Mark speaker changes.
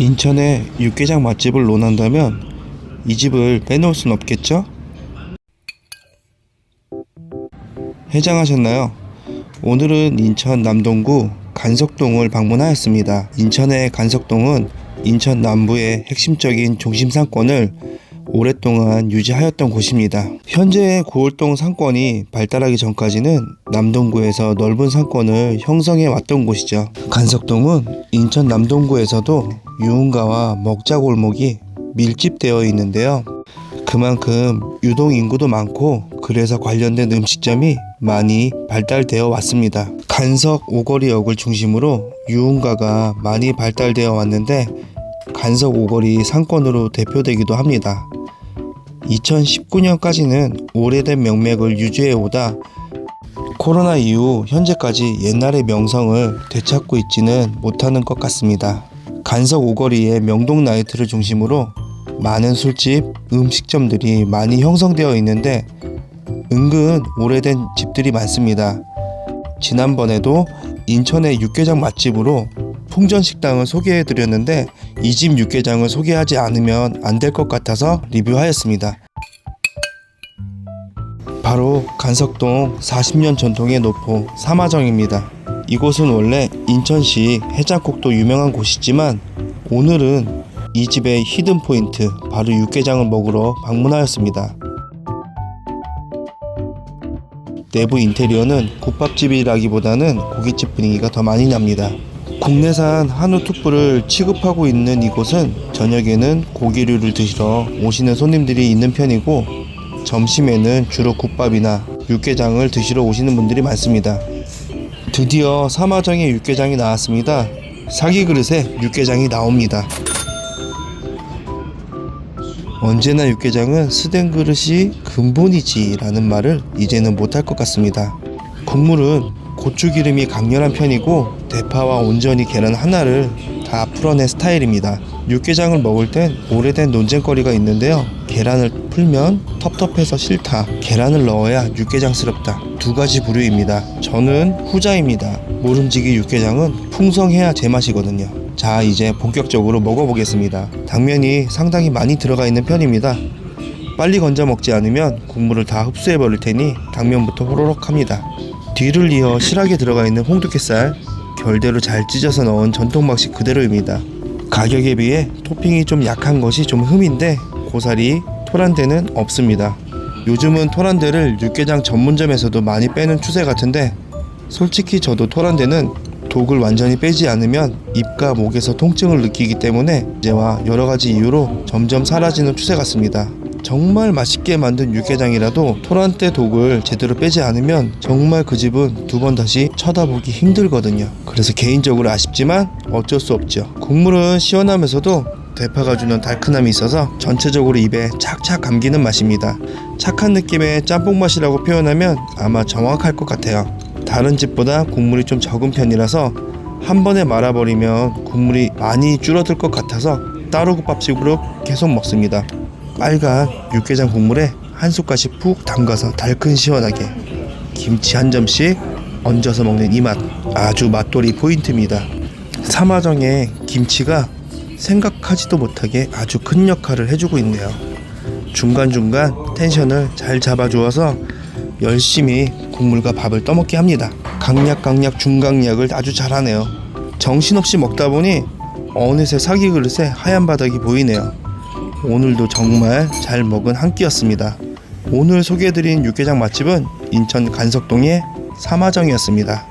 Speaker 1: 인천에 육개장 맛집을 논한다면 이 집을 빼놓을 순 없겠죠? 해장하셨나요? 오늘은 인천 남동구 간석동을 방문하였습니다. 인천의 간석동은 인천 남부의 핵심적인 중심 상권을 오랫동안 유지하였던 곳입니다. 현재 고을동 상권이 발달하기 전까지는 남동구에서 넓은 상권을 형성해 왔던 곳이죠. 간석동은 인천 남동구에서도 유흥가와 먹자골목이 밀집되어 있는데요. 그만큼 유동 인구도 많고 그래서 관련된 음식점이 많이 발달되어 왔습니다. 간석 오거리역을 중심으로 유흥가가 많이 발달되어 왔는데 간석 오거리 상권으로 대표되기도 합니다. 2019년까지는 오래된 명맥을 유지해 오다 코로나 이후 현재까지 옛날의 명성을 되찾고 있지는 못하는 것 같습니다. 간석 오거리의 명동 나이트를 중심으로 많은 술집, 음식점들이 많이 형성되어 있는데 은근 오래된 집들이 많습니다. 지난번에도 인천의 육개장 맛집으로 풍전식당을 소개해 드렸는데 이 집 육개장을 소개하지 않으면 안 될 것 같아서 리뷰하였습니다. 바로 간석동 40년 전통의 노포 사마정입니다. 이곳은 원래 인천시 해장국도 유명한 곳이지만 오늘은 이 집의 히든 포인트 바로 육개장을 먹으러 방문하였습니다. 내부 인테리어는 국밥집이라기보다는 고깃집 분위기가 더 많이 납니다. 국내산 한우 툭불을 취급하고 있는 이곳은 저녁에는 고기류를 드시러 오시는 손님들이 있는 편이고 점심에는 주로 국밥이나 육개장을 드시러 오시는 분들이 많습니다. 드디어 사마정의 육개장이 나왔습니다. 사기 그릇에 육개장이 나옵니다. 언제나 육개장은 쓰된 그릇이 근본이지라는 말을 이제는 못할 것 같습니다. 국물은 고추 기름이 강렬한 편이고 대파와 온전히 계란 하나를 다 풀어낸 스타일입니다. 육개장을 먹을 땐 오래된 논쟁거리가 있는데요. 계란을 풀면 텁텁해서 싫다. 계란을 넣어야 육개장스럽다. 두 가지 부류입니다. 저는 후자입니다. 모름지기 육개장은 풍성해야 제맛이거든요. 자, 이제 본격적으로 먹어보겠습니다. 당면이 상당히 많이 들어가 있는 편입니다. 빨리 건져 먹지 않으면 국물을 다 흡수해 버릴 테니 당면부터 호로록 합니다. 뒤를 이어 실하게 들어가 있는 홍두깨살 결대로 잘 찢어서 넣은 전통 방식 그대로입니다. 가격에 비해 토핑이 좀 약한 것이 좀 흠인데 고사리 토란대는 없습니다. 요즘은 토란대를 육개장 전문점에서도 많이 빼는 추세 같은데 솔직히 저도 토란대는 독을 완전히 빼지 않으면 입과 목에서 통증을 느끼기 때문에 이제와 여러 가지 이유로 점점 사라지는 추세 같습니다. 정말 맛있게 만든 육개장이라도 토란대 독을 제대로 빼지 않으면 정말 그 집은 두 번 다시 쳐다보기 힘들거든요. 그래서 개인적으로 아쉽지만 어쩔 수 없죠. 국물은 시원하면서도 대파가 주는 달큰함이 있어서 전체적으로 입에 착착 감기는 맛입니다. 착한 느낌의 짬뽕 맛이라고 표현하면 아마 정확할 것 같아요. 다른 집보다 국물이 좀 적은 편이라서 한 번에 말아버리면 국물이 많이 줄어들 것 같아서 따로 국밥식으로 계속 먹습니다. 빨간 육개장 국물에 한 숟갈씩 푹 담가서 달큰 시원하게 김치 한 점씩 얹어서 먹는 이 맛 아주 맛돌이 포인트입니다. 사마정의 김치가 생각하지도 못하게 아주 큰 역할을 해주고 있네요. 중간중간 텐션을 잘 잡아주어서 열심히 국물과 밥을 떠먹게 합니다. 강약 강약 중강약을 아주 잘하네요. 정신없이 먹다 보니 어느새 사기 그릇에 하얀 바닥이 보이네요. 오늘도 정말 잘 먹은 한 끼였습니다. 오늘 소개해드린 육개장 맛집은 인천 간석동의 사마정이었습니다.